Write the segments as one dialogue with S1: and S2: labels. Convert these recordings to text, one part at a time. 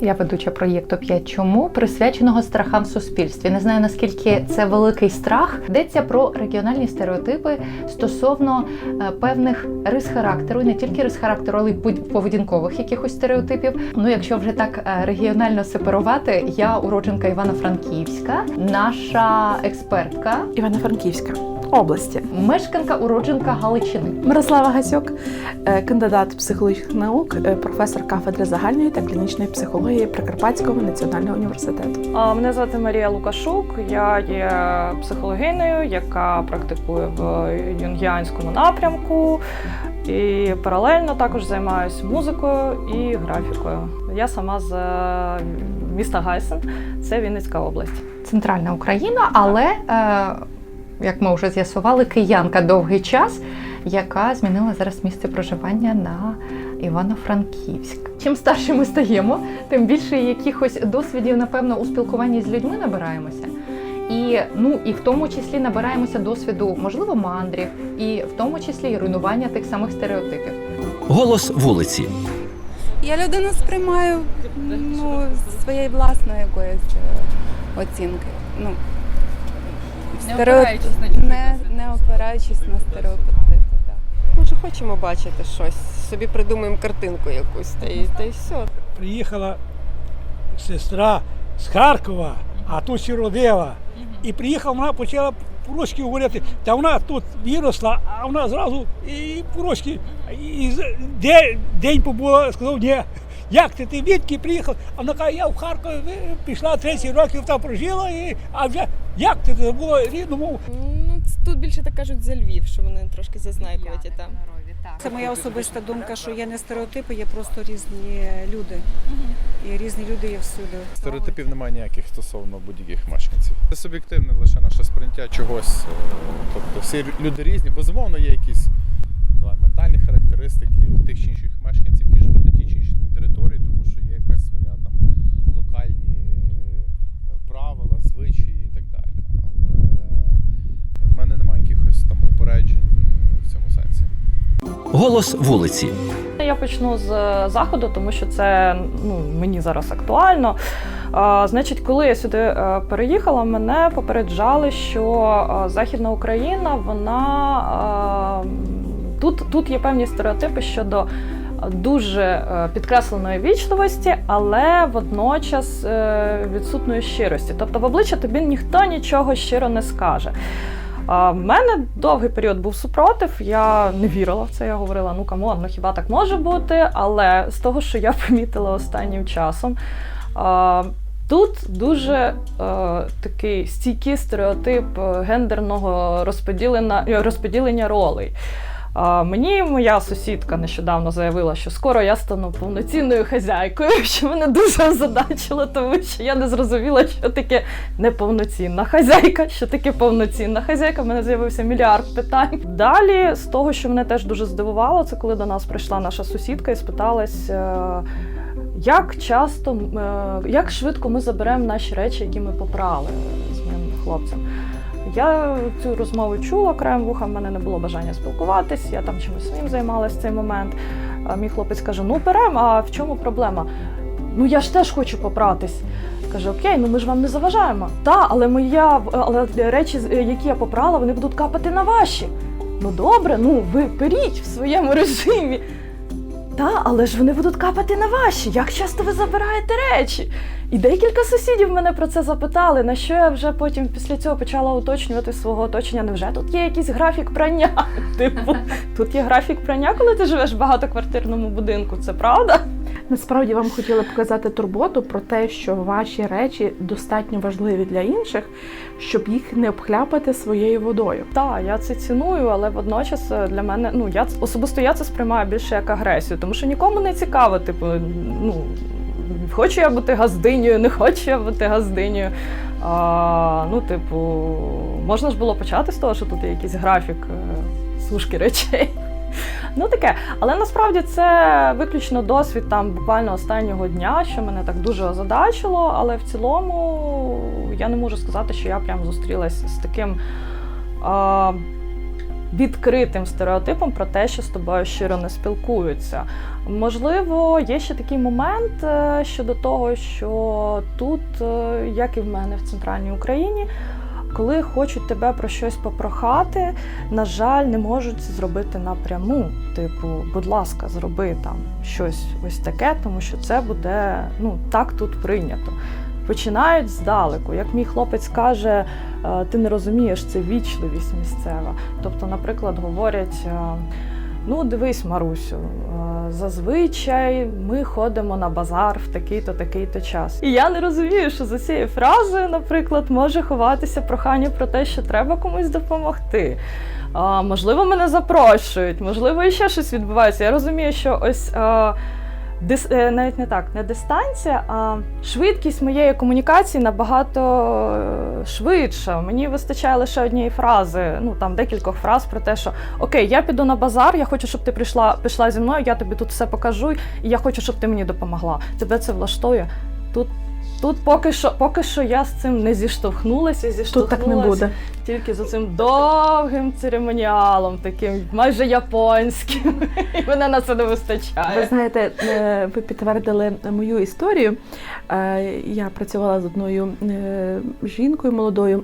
S1: Я ведуча проєкту «П'ять чому присвяченого страхам в суспільстві. Не знаю наскільки це великий страх. Йдеться про регіональні стереотипи стосовно е, певних рис характеру, не тільки рис характеру, але й поведінкових якихось стереотипів. Ну, якщо вже так е, регіонально сепарувати, я уродженка Івано-Франківська, наша експертка,
S2: Івано-Франківська області.
S1: мешканка уродженка Галичини.
S2: Мирослава Гасюк, е, кандидат психологічних наук, е, професор кафедри загальної та клінічної психології Прикарпатського національного університету.
S3: А, Мене звати Марія Лукашук. Я є психологинею, яка практикує в юнгіанському напрямку. І паралельно також займаюся музикою і графікою. Я сама з е, міста Гайсен, це Вінницька область.
S1: центральна Україна, але е, як ми вже з'ясували, киянка довгий час, яка змінила зараз місце проживання на Івано-Франківськ. Чим старше ми стаємо, тим більше якихось досвідів, напевно, у спілкуванні з людьми набираємося. І ну і в тому числі набираємося досвіду, можливо, мандрів, і в тому числі і руйнування тих самих стереотипів.
S4: Голос вулиці.
S5: Я людину сприймаю ну, з своєї власної якоїсь е, оцінки. Ну, стереотип- не, не опираючись на стереотипи. Так.
S6: Може, хочемо бачити щось, собі придумаємо картинку якусь, та й, та й все.
S7: приїхала сестра з Харкова, а тут ще родила. І приїхала, вона почала по-русски говорити, та вона тут виросла, а вона зразу і по-русски, і з- де, день побула, сказав, ні. Як ти, ти відки приїхав? А вона каже, я в Харкові пішла 30 років там прожила, і, а вже як ти забула рідну мову?
S6: Ну, тут більше так кажуть за Львів, що вони трошки зазнайкуваті там.
S8: Це моя особиста думка, що є не стереотипи, є просто різні люди. І різні люди є всюди.
S9: Стереотипів немає ніяких стосовно будь-яких мешканців. Це суб'єктивне лише наше сприйняття чогось. е, Тобто всі люди різні, безумовно, є якісь давай, ментальні характеристики тих чи інших мешканців, які живуть на тій чи іншій території, тому що є якась своя там локальні е, правила, звичаї і так далі. Але в мене немає якихось там упереджень е, в цьому сенсі.
S4: Голос вулиці.
S3: Я почну з е, заходу, тому що це ну, мені зараз актуально. А, значить, коли я сюди е, переїхала, мене попереджали, що е, Західна Україна, вона е, тут, тут є певні стереотипи щодо дуже підкресленої вічливості, але водночас відсутної щирості. Тобто в обличчя тобі ніхто нічого щиро не скаже. А, В мене довгий період був супротив. Я не вірила в це. Я говорила: ну камон, ну хіба так може бути? Але з того, що я помітила останнім часом, тут дуже е, такий стійкий стереотип е, гендерного розподілення, розподілення ролей. Мені моя сусідка нещодавно заявила, що скоро я стану повноцінною хазяйкою, що мене дуже озадачило, тому що я не зрозуміла, що таке неповноцінна хазяйка, що таке повноцінна хазяйка. В мене з'явився мільярд питань. Далі, з того, що мене теж дуже здивувало, це коли до нас прийшла наша сусідка і спиталась. е, Як часто, е, як швидко ми заберемо наші речі, які ми попрали з моїм хлопцем? Я цю розмову чула краєм вуха, в мене не було бажання спілкуватись, я там чимось своїм займалась в цей момент. Мій хлопець каже: Ну, беремо, а в чому проблема? Ну я ж теж хочу попратись. Каже, окей, ну ми ж вам не заважаємо. Та, але моя але речі, які я попрала, вони будуть капати на ваші. Ну добре, ну ви періть в своєму режимі. Та, але ж вони будуть капати на ваші. Як часто ви забираєте речі? І декілька сусідів мене про це запитали, на що я вже потім після цього почала уточнювати свого оточення. Невже тут є якийсь графік прання? Типу, тут є графік прання, коли ти живеш в багатоквартирному будинку. Це правда?
S2: Насправді вам хотіла показати турботу про те, що ваші речі достатньо важливі для інших, щоб їх не обхляпати своєю водою.
S3: Так, я це ціную, але водночас е, для мене ну я особисто я це сприймаю більше як агресію, тому що нікому не цікаво, типу, ну хочу я бути газдинею, не хочу я бути газдинею. А, ну, типу, можна ж було почати з того, що тут є якийсь графік. е, сушки речей. Ну таке, але насправді це виключно досвід там буквально останнього дня, що мене так дуже озадачило. Але в цілому я не можу сказати, що я прям зустрілась з таким а, відкритим стереотипом про те, що з тобою щиро не спілкуються. Можливо, є ще такий момент е, щодо того, що тут, е, як і в мене в центральній Україні, коли хочуть тебе про щось попрохати, на жаль, не можуть зробити напряму. Типу, будь ласка, зроби там щось ось таке, тому що це буде ну так тут прийнято. Починають здалеку. Як мій хлопець каже, «Е, ти не розумієш, це вічливість місцева. Тобто, наприклад, говорять. е, Ну, дивись, Марусю, е, зазвичай ми ходимо на базар в такий-то, такий-то час. І я не розумію, що за цією фразою, наприклад, може ховатися прохання про те, що треба комусь допомогти. А, можливо, мене запрошують, можливо, і ще щось відбувається. Я розумію, що ось. е, Дис, е, навіть не так, не дистанція, а швидкість моєї комунікації набагато е, швидша. Мені вистачає лише однієї фрази, ну там декількох фраз про те, що окей, я піду на базар, я хочу, щоб ти прийшла, пішла зі мною, я тобі тут все покажу, і я хочу, щоб ти мені допомогла. Тебе це влаштує. Тут, тут поки що, поки що я з цим не зіштовхнулася,
S2: Тут так не буде.
S3: тільки за цим довгим церемоніалом, таким майже японським. І мене на це не
S2: Ви знаєте, е, ви підтвердили мою історію. Е, Я працювала з одною е, жінкою молодою,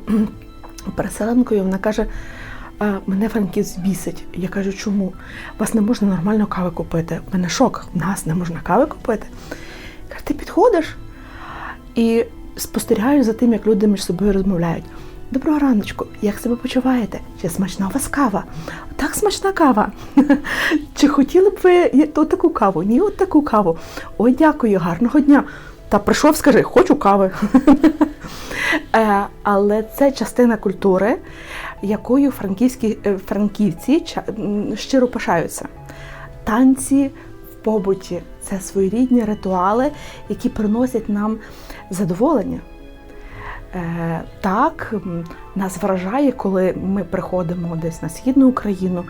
S2: переселенкою. Вона каже: мене Франківськ бісить. Я кажу, чому? У вас не можна нормально кави купити. У мене шок, у нас не можна кави купити. Каже, ти підходиш і спостерігаєш за тим, як люди між собою розмовляють. Доброго раночку, як себе почуваєте? Чи смачна у вас кава? Так, смачна кава. Чи хотіли б ви от таку каву? Ні, от таку каву. Ой, дякую, гарного дня. Та прийшов, скажи, хочу кави. Е, Але це частина культури, якою франківські, е, франківці щиро пишаються. Танці в побуті це своєрідні ритуали, які приносять нам задоволення. Е, так, нас вражає, коли ми приходимо десь на східну Україну,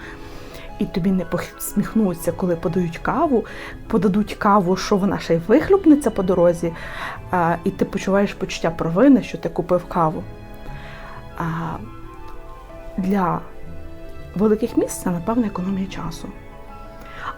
S2: і тобі не посміхнуться, коли подають каву, подадуть каву, що вона ще й вихлюпнеться по дорозі, і ти почуваєш почуття провини, що ти купив каву. Для великих міст це, напевно, економія часу.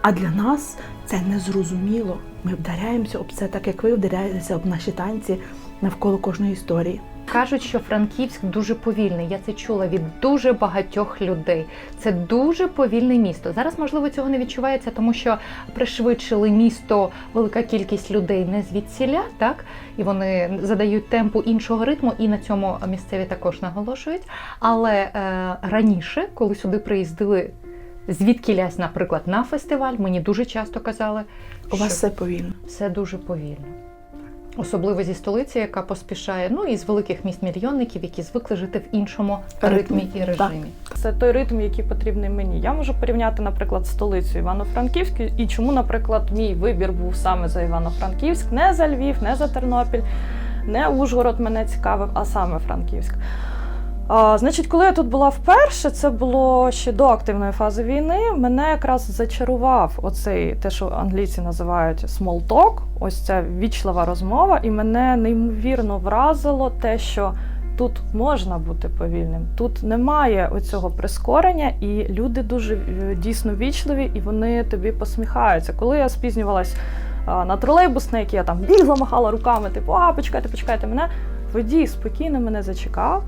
S2: А для нас це незрозуміло. Ми вдаряємося об це, так як ви вдаряєтеся об наші танці навколо кожної історії.
S1: Кажуть, що Франківськ дуже повільний. Я це чула від дуже багатьох людей. Це дуже повільне місто. Зараз, можливо, цього не відчувається, тому що пришвидшили місто велика кількість людей не звідсіля, так і вони задають темпу іншого ритму, і на цьому місцеві також наголошують. Але е, раніше, коли сюди приїздили звідкілясь, наприклад, на фестиваль, мені дуже часто казали,
S2: У вас все повільно.
S1: все дуже повільно. Особливо зі столиці, яка поспішає, ну і з великих міст мільйонників, які звикли жити в іншому
S2: Ритмі.
S1: ритмі і режимі.
S3: Це той ритм, який потрібний мені. Я можу порівняти, наприклад, столицю Івано-Франківськ, і чому, наприклад, мій вибір був саме за Івано-Франківськ, не за Львів, не за Тернопіль, не Ужгород мене цікавив, а саме Франківськ. А, значить, коли я тут була вперше, це було ще до активної фази війни. Мене якраз зачарував оцей те, що англійці називають small talk, ось ця вічлива розмова, і мене неймовірно вразило те, що тут можна бути повільним, тут немає оцього прискорення, і люди дуже е, дійсно вічливі, і вони тобі посміхаються. Коли я спізнювалась на тролейбус, на який я там бігла, махала руками, типу, а почекайте, почекайте мене. Водій спокійно мене зачекав.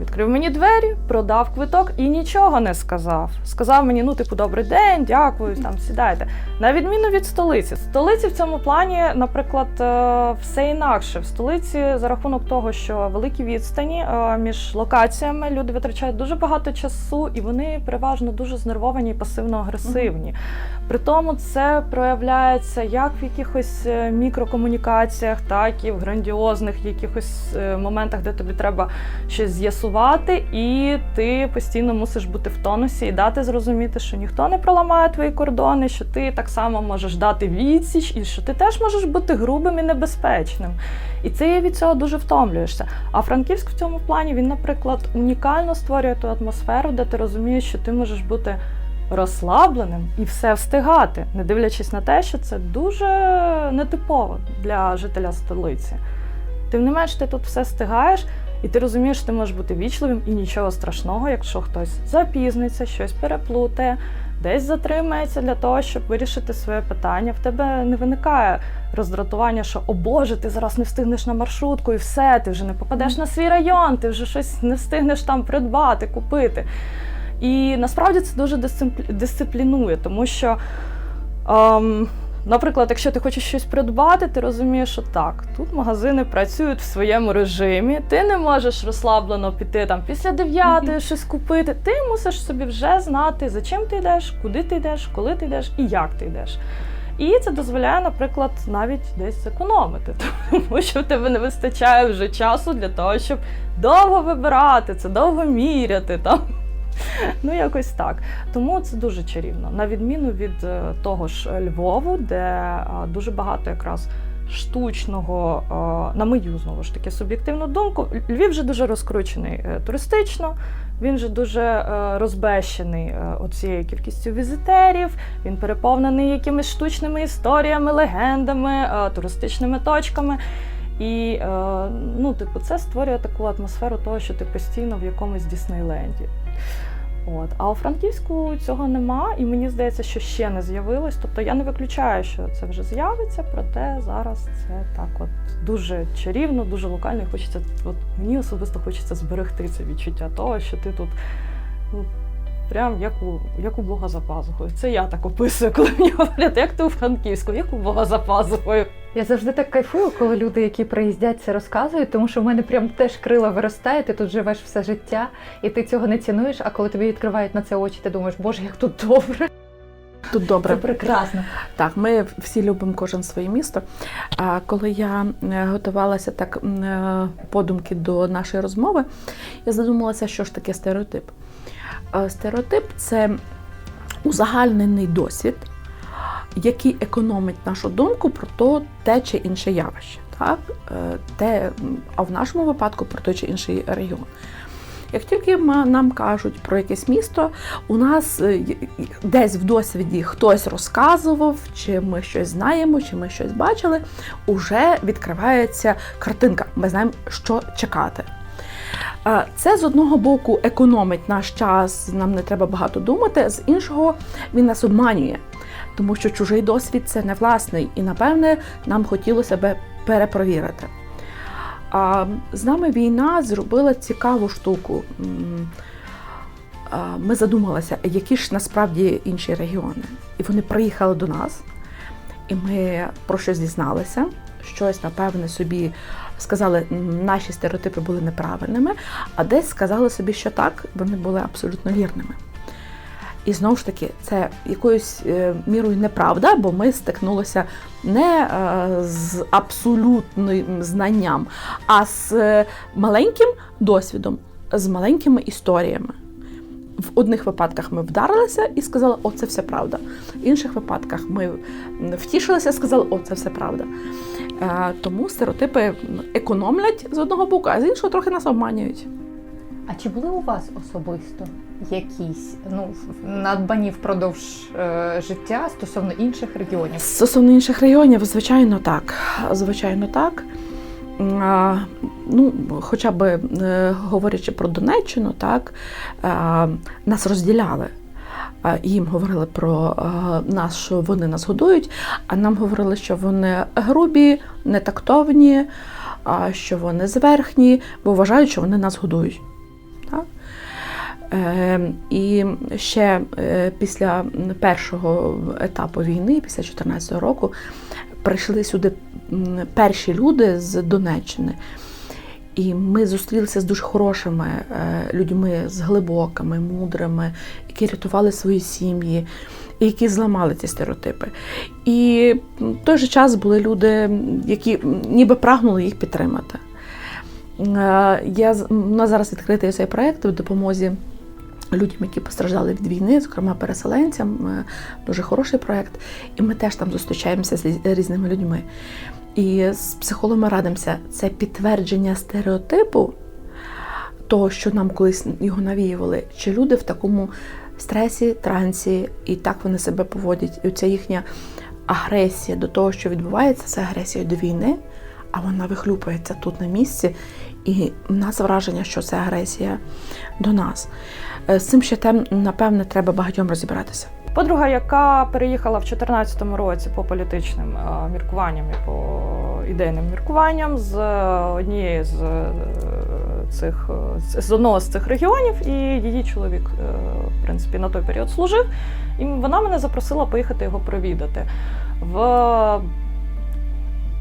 S3: Відкрив мені двері, продав квиток і нічого не сказав. Сказав мені, ну, типу, добрий день, дякую, там сідайте. На відміну від столиці. В столиці в цьому плані, наприклад, е, все інакше. В столиці за рахунок того, що великі відстані е, між локаціями люди витрачають дуже багато часу, і вони переважно дуже знервовані і пасивно-агресивні. При тому це проявляється як в якихось е, мікрокомунікаціях, так і в грандіозних якихось моментах, де тобі треба щось з'ясувати. Працювати, і ти постійно мусиш бути в тонусі і дати зрозуміти, що ніхто не проламає твої кордони, що ти так само можеш дати відсіч, і що ти теж можеш бути грубим і небезпечним. І ти від цього дуже втомлюєшся. А Франківськ в цьому плані він, наприклад, унікально створює ту атмосферу, де ти розумієш, що ти можеш бути розслабленим і все встигати, не дивлячись на те, що це дуже нетипово для жителя столиці. Тим не менш, ти тут все встигаєш, і ти розумієш, ти можеш бути вічливим і нічого страшного, якщо хтось запізниться, щось переплутає, десь затримається для того, щоб вирішити своє питання. В тебе не виникає роздратування, що о Боже, ти зараз не встигнеш на маршрутку, і все, ти вже не попадеш на свій район, ти вже щось не встигнеш там придбати, купити. І насправді це дуже дисциплі- дисциплінує, тому що, ем, наприклад, якщо ти хочеш щось придбати, ти розумієш, що так, тут магазини працюють в своєму режимі, ти не можеш розслаблено піти там після дев'ятої щось купити. Ти мусиш собі вже знати, за чим ти йдеш, куди ти йдеш, коли ти йдеш і як ти йдеш. І це дозволяє, наприклад, навіть десь зекономити, тому що в тебе не вистачає вже часу для того, щоб довго вибирати, це довго міряти там. Ну, якось так. Тому це дуже чарівно. На відміну від е, того ж Львову, де е, дуже багато якраз штучного, е, на мою знову ж таки суб'єктивну думку, Львів вже дуже розкручений туристично. Він же дуже розбещений оцією кількістю візитерів. Він переповнений якимись штучними історіями, легендами, туристичними точками. І ну, типу, це створює таку атмосферу того, що ти постійно в якомусь Діснейленді. От. А у Франківську цього нема, і мені здається, що ще не з'явилось. Тобто я не виключаю, що це вже з'явиться, проте зараз це так от дуже чарівно, дуже локально. І хочеться, от мені особисто хочеться зберегти це відчуття того, що ти тут ну, прям як у, як у Бога за пазухою. Це я так описую, коли мені говорять, як ти у Франківську, як у Бога за пазухою.
S1: Я завжди так кайфую, коли люди, які приїздять, це розказують, тому що в мене прям теж крила виростає, ти тут живеш все життя, і ти цього не цінуєш. А коли тобі відкривають на це очі, ти думаєш, боже, як тут добре.
S2: Тут добре.
S1: Це прекрасно.
S2: Так, ми всі любимо кожен своє місто. А коли я е, готувалася так е, подумки до нашої розмови, я задумалася, що ж таке стереотип. Е, Стереотип це узагальнений досвід, який економить нашу думку про то, те чи інше явище. Так? Е, Те, а в нашому випадку про той чи інший регіон. Як тільки нам кажуть про якесь місто, у нас е, десь в досвіді хтось розказував, чи ми щось знаємо, чи ми щось бачили, уже відкривається картинка. Ми знаємо, що чекати. Це з одного боку економить наш час, нам не треба багато думати, з іншого він нас обманює, тому що чужий досвід це не власний, і напевне нам хотілося би перепровірити. А з нами війна зробила цікаву штуку. Ми задумалися, які ж насправді інші регіони. І вони приїхали до нас, і ми про щось дізналися, щось, напевне, собі сказали, «М, наші стереотипи були неправильними, а десь сказали собі, що так, вони були абсолютно вірними. І знову ж таки, це якоюсь е, мірою неправда, бо ми стикнулися не е, з абсолютним знанням, а з е, маленьким досвідом, з маленькими історіями. В одних випадках ми вдарилися і сказали, о, це все правда. В інших випадках ми втішилися і сказали, о, це все правда. Е, Тому стереотипи економлять з одного боку, а з іншого трохи нас обманюють.
S1: А чи були у вас особисто якісь ну, надбані впродовж е, життя стосовно інших регіонів?
S2: Стосовно інших регіонів, звичайно, так. Звичайно, так. Ну, хоча б е, говорячи про Донеччину, так, е, нас розділяли. Їм говорили про е, нас, що вони нас годують, а нам говорили, що вони грубі, нетактовні, що вони зверхні, бо вважають, що вони нас годують. Так? І ще після першого етапу війни, після 2014 року, прийшли сюди перші люди з Донеччини. І ми зустрілися з дуже хорошими е, людьми, з глибокими, мудрими, які рятували свої сім'ї, і які зламали ці стереотипи. І в той же час були люди, які ніби прагнули їх підтримати. Е, Я, у нас зараз відкритий цей проєкт в допомозі людям, які постраждали від війни, зокрема переселенцям. Е, Дуже хороший проєкт. І ми теж там зустрічаємося з різними людьми. І з психологами радимося, це підтвердження стереотипу того, що нам колись його навіювали, чи люди в такому стресі, трансі, і так вони себе поводять. І оця їхня агресія до того, що відбувається, це агресія до війни, а вона вихлюпується тут на місці. І в нас враження, що це агресія до нас. Е, З цим ще тем, напевне, треба багатьом розібратися.
S3: Подруга, яка переїхала в 2014 році по політичним е, міркуванням і по ідейним міркуванням з е, однієї з цих з- одного з цих регіонів, і її чоловік, в принципі, на той період служив. І вона мене запросила поїхати його провідати. В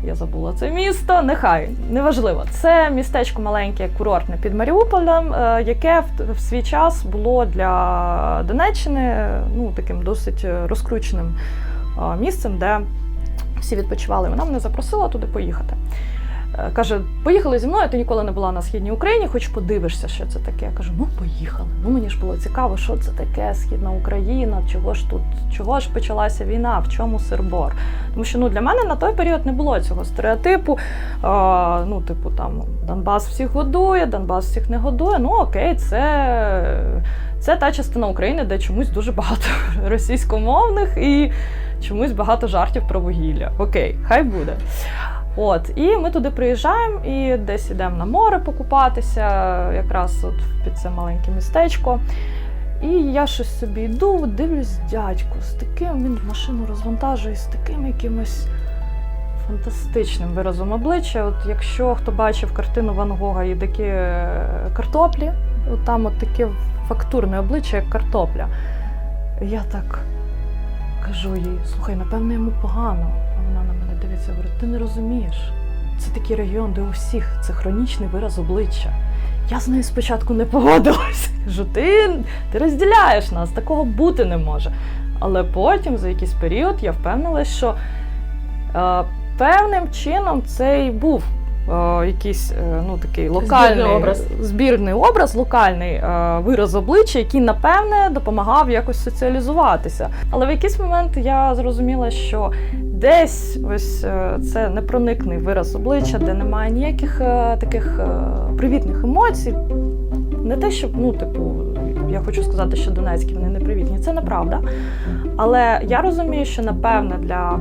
S3: я забула це місто, нехай неважливо. Це містечко маленьке, курортне під Маріуполем, е, яке в, свій час було для Донеччини ну, таким досить е, розкрученим е, місцем, де всі відпочивали. Вона мене запросила туди поїхати. Е, Каже, поїхали зі мною, ти ніколи не була на східній Україні, хоч подивишся, що це таке. Я кажу, ну поїхали. Ну мені ж було цікаво, що це таке, Східна Україна, чого ж тут, чого ж почалася війна, в чому сирбор. Тому що ну, для мене на той період не було цього стереотипу. А, ну, типу, там Донбас всіх годує, Донбас всіх не годує. Ну окей, це, це та частина України, де чомусь дуже багато російськомовних і чомусь багато жартів про вугілля. Окей, хай буде. От, і ми туди приїжджаємо і десь йдемо на море покупатися, якраз от під це маленьке містечко. І я щось собі йду, дивлюсь дядьку з таким, він машину розвантажує з таким якимось фантастичним виразом обличчя. От якщо хто бачив картину Ван Гога і такі е, картоплі, от там от таке фактурне обличчя, як картопля. Я так кажу їй: слухай, напевно, йому погано. А вона на мене дивиться, говорить, ти не розумієш. Це такий регіон, де у всіх це хронічний вираз обличчя. Я з нею спочатку не погодилася. Кажу, ти, ти розділяєш нас, такого бути не може. Але потім, за якийсь період, я впевнилася, що е, певним чином це і був якийсь е, ну, такий локальний
S2: Збірний образ.
S3: збірний образ, локальний е, вираз обличчя, який, напевне, допомагав якось соціалізуватися. Але в якийсь момент я зрозуміла, що десь ось е, це непроникний вираз обличчя, де немає ніяких е, таких е, привітних емоцій. Не те, щоб, ну, типу, я хочу сказати, що донецькі вони не привітні, це неправда. Але я розумію, що напевне для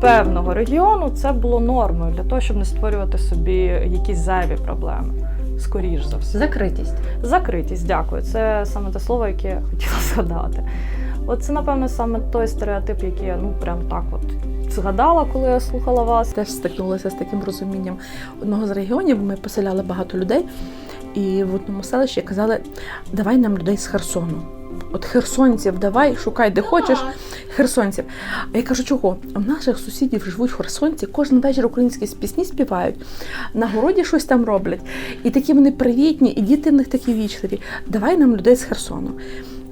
S3: певного регіону це було нормою для того, щоб не створювати собі якісь зайві проблеми. Скоріш за все.
S1: Закритість.
S3: Закритість, дякую. Це саме те слово, яке я хотіла згадати. От це, напевно, саме той стереотип, який я ну прям так от згадала, коли я слухала вас.
S2: Теж стикнулася з таким розумінням одного з регіонів. Ми поселяли багато людей, і в одному селищі казали: давай нам людей з Херсону. От херсонців давай, шукай де хочеш херсонців. А я кажу, чого? У наших сусідів живуть херсонці, кожен вечір українські пісні співають, на городі щось там роблять. І такі вони привітні, і діти в них такі вічливі. Давай нам людей з Херсону.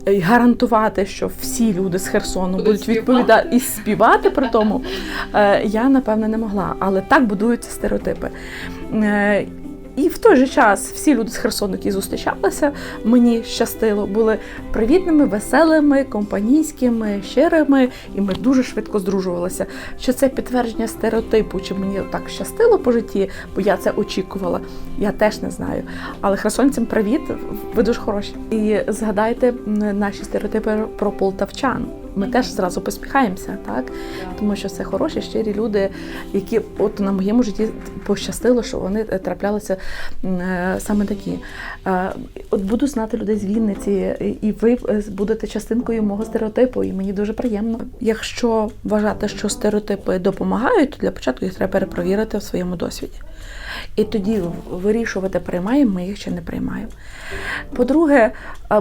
S2: І гарантувати, що всі люди з Херсону будуть відповідати і співати при тому, е, я напевне не могла. Але так будуються стереотипи. І в той же час всі люди з Херсону, які зустрічалися, мені щастило, були привітними, веселими, компанійськими, щирими, і ми дуже швидко здружувалися. Чи це підтвердження стереотипу, чи мені так щастило по житті, бо я це очікувала, я теж не знаю. Але херсонцям привіт, ви дуже хороші. І згадайте наші стереотипи про полтавчан. Ми теж зразу посміхаємося, так? Тому що це хороші, щирі люди, які от на моєму житті пощастило, що вони е, траплялися е, саме такі. Е, От буду знати людей з Вінниці, і- ви будете частинкою мого стереотипу, і мені дуже приємно. Якщо вважати, що стереотипи допомагають, то для початку їх треба перепровірити в своєму досвіді. І тоді вирішувати, приймаємо ми їх чи не приймаємо. По-друге,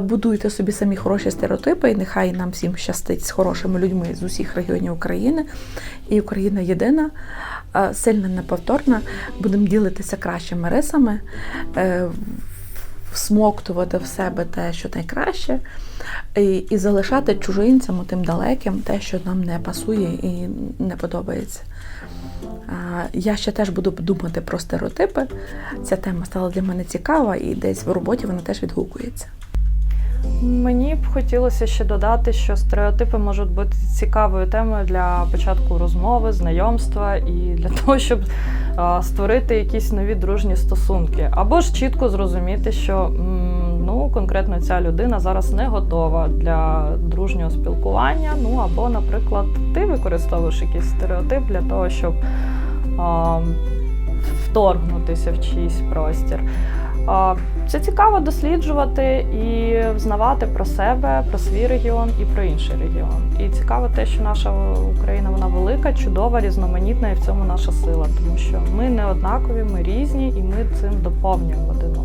S2: будуйте собі самі хороші стереотипи, і нехай нам всім щастить з хорошими людьми з усіх регіонів України. І Україна єдина, сильна, неповторна. Будемо ділитися кращими рисами. е, всмоктувати в себе те, що найкраще, і, і залишати чужинцям тим далеким те, що нам не пасує і не подобається. Я ще теж буду думати про стереотипи. Ця тема стала для мене цікава, і десь в роботі вона теж відгукується.
S3: Мені б хотілося ще додати, що стереотипи можуть бути цікавою темою для початку розмови, знайомства і для того, щоб створити якісь нові дружні стосунки, або ж чітко зрозуміти, що конкретно ця людина зараз не готова для дружнього спілкування. Ну або, наприклад, ти використовуєш якийсь стереотип для того, щоб а, вторгнутися в чийсь простір. А, Це цікаво досліджувати і взнавати про себе, про свій регіон і про інший регіон. І цікаво те, що наша Україна вона велика, чудова, різноманітна, і в цьому наша сила, тому що ми не однакові, ми різні, і ми цим доповнюємо один одного.